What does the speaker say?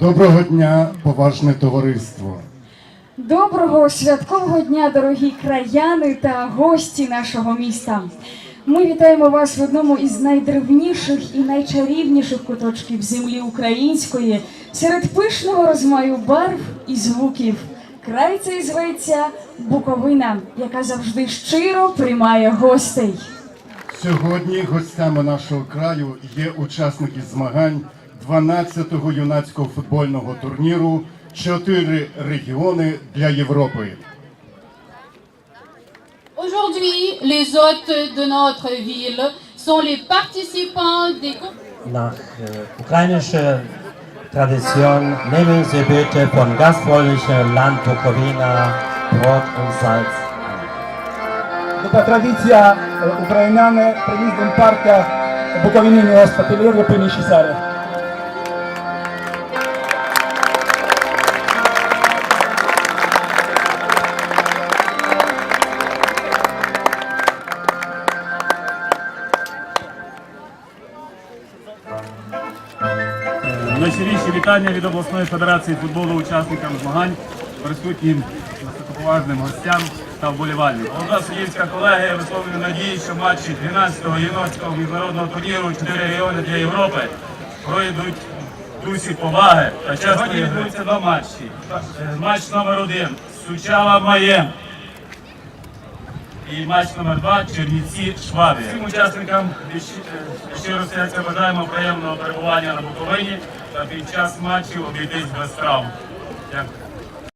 Доброго дня, поважне товариство. Доброго святкового дня, дорогі краяни та гості нашого міста. Ми вітаємо вас в одному із найдревніших і найчарівніших куточків землі української серед пишного розмаю барв і звуків. Край цей зветься Буковина, яка завжди щиро приймає гостей. Сьогодні гостями нашого краю є учасники змагань 12-го юнацького футбольного турніру Чотири регіони для Європи. Aujourd'hui, les hôtes de notre ville sont les participants des. Nach äh, ukrainischer Tradition nehmen Sie bitte von gastfreundlichem Land Bukowina Brot und Salz. Така традиція е, україняни приїздом парка Буковині Госпіталіру Пиніші Сари. Найщиріші вітання від обласної федерації футболу учасникам змагань, присутнім високоповажним гостям та вболівальникам. Молода суддівська колегія висловлює надії, що матчі 12-го юнацького міжнародного турніру «Чотири регіони для Європи пройдуть дусі поваги та чесно відбудуться два матчі. Е, Матч номер один Сучава Маєм. І матч номер два Чернівці Швабія. Всім учасникам е, щиро серця бажаємо приємного перебування на Буковині та під час матчів обійтись без травм. Дякую.